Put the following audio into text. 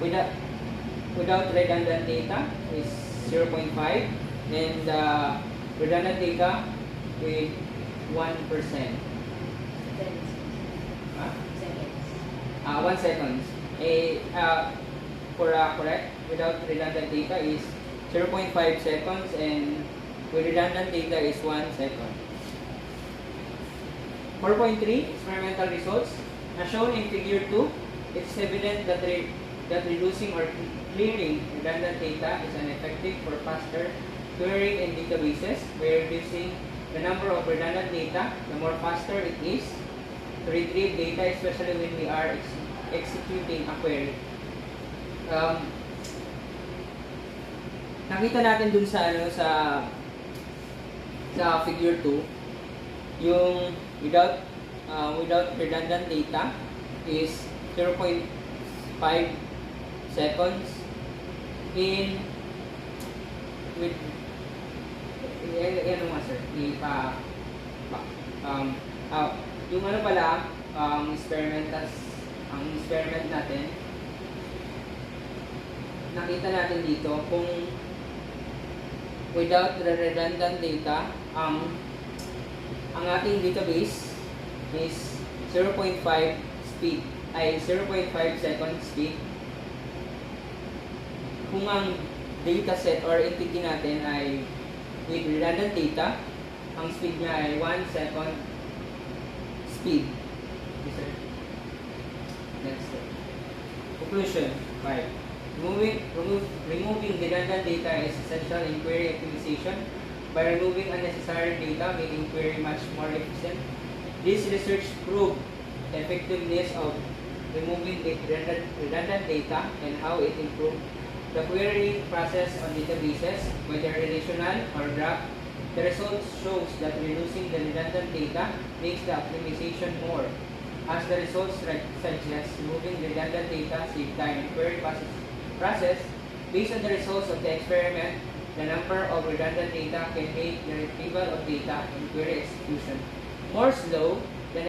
without without redundant data is 0.5 and uh, redundant data with 1%. Huh? Uh, 1 seconds. A, uh, for uh, correct, without redundant data is 0.5 seconds and with redundant data is 1 second. 4.3 experimental results. As shown in figure 2, it's evident that, that reducing or clearing redundant data is an effective for faster querying in databases. By reducing the number of redundant data, the more faster it is to retrieve data, especially when we are ex- executing a query. Um, nakita natin dun sa ano sa sa figure 2 yung without uh, without redundant data is 0.5 seconds in with eh, ano nga sir ipa pa- um ah, yung ano pala um experimentas ang experiment natin nakita natin dito kung without redundant data, um, ang ating database is 0.5 speed, ay 0.5 second speed. Kung ang data set or entity natin ay with redundant data, ang speed niya ay 1 second speed. Okay, sir. Next step. Conclusion 5. Removing, remove, removing redundant data is essential in query optimization. By removing unnecessary data, making query much more efficient. This research proved the effectiveness of removing redundant, redundant data and how it improved the querying process on databases, whether relational or graph. The results shows that reducing the redundant data makes the optimization more. As the results re- suggest, removing redundant data save time query process based on the results of the experiment, the number of redundant data can make the retrieval of data in query execution more slow